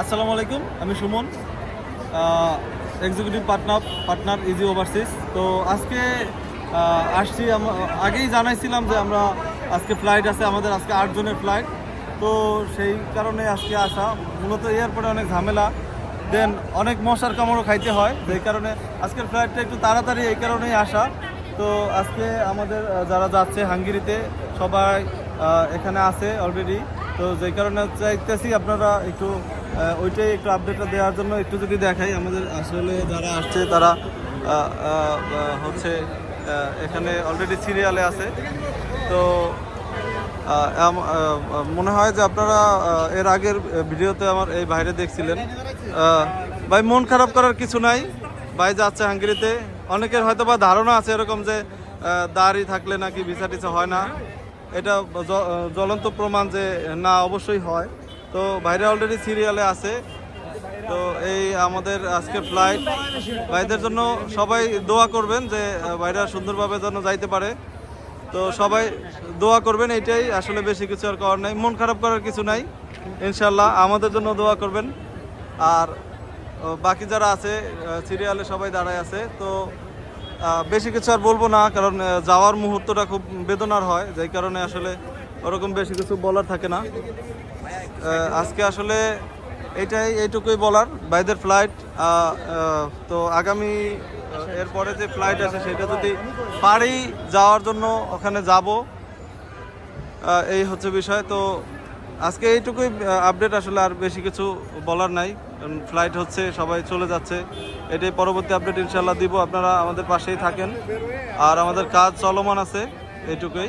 আসসালামু আলাইকুম, আমি Suman executive partner partner easy overseas তো আজকে আসছি আগেই জানাইছিলাম যে আমরা আজকে ফ্লাইট আছে, আমাদের আজকে আট জনের ফ্লাইট তো সেই কারণে আজকে আসা। মূলত এয়ারপোর্টে অনেক ঝামেলা। দেন অনেক মশার কামড়ও খাইতে হয়। যেই কারণে আজকের ফ্লাইটটা একটু তাড়াতাড়ি এই কারণেই আসা। তো আজকে আমাদের যারা যাচ্ছে হাঙ্গেরিতে, সবাই এখানে আছে অলরেডি তো যেই কারণে চাইতেছি আপনারা একটু ওইটাই একটু আপডেটটা দেওয়ার জন্য একটু যদি দেখাই, আমাদের আসলে যারা আসছে, তারা হচ্ছে এখানে অলরেডি সিরিয়ালে আছে। তো মনে হয় যে আপনারা এর আগের ভিডিওতে আমার এই বাইরে দেখছিলেন। ভাই, মন খারাপ করার কিছু নাই। ভাই যাচ্ছে হাঙ্গেরিতে। অনেকের হয়তো বা ধারণা আছে এরকম যে দাড়ি থাকলে নাকি ভিসা টিসা হয় না। এটা জ্বলন্ত প্রমাণ যে না, অবশ্যই হয়। তো বাইরে অলরেডি সিরিয়ালে আছে। তো এই আমাদের আজকে ফ্লাইট ভাইদের জন্য সবাই দোয়া করবেন যে ভাইরা সুন্দরভাবে যেন যাইতে পারে। তো সবাই দোয়া করবেন এটাই আসলে বেশি কিছু আর করার নাই। মন খারাপ করার কিছু নাই ইনশাল্লাহ আমাদের জন্য দোয়া করবেন। আর বাকি যারা আছে সিরিয়ালে সবাই দাঁড়ায় আছে। তো বেশি কিছু আর বলব না, কারণ যাওয়ার মুহূর্তটা খুব বেদনার হয়। যেই কারণে আসলে ওরকম বেশি কিছু বলার থাকে না। আজকে আসলে এটাই, এইটুকুই বলার। বাইদের ফ্লাইট তো আগামী এরপরে যে ফ্লাইট আছে সেটা যদি পারি যাওয়ার জন্য ওখানে যাব এই হচ্ছে বিষয়। তো আজকে এইটুকুই আপডেট আসলে আর বেশি কিছু বলার নাই। ফ্লাইট হচ্ছে, সবাই চলে যাচ্ছে। এটাই পরবর্তী আপডেট ইনশাল্লাহ দিব। আপনারা আমাদের পাশেই থাকেন। আর আমাদের কাজ চলমান আছে, এইটুকুই।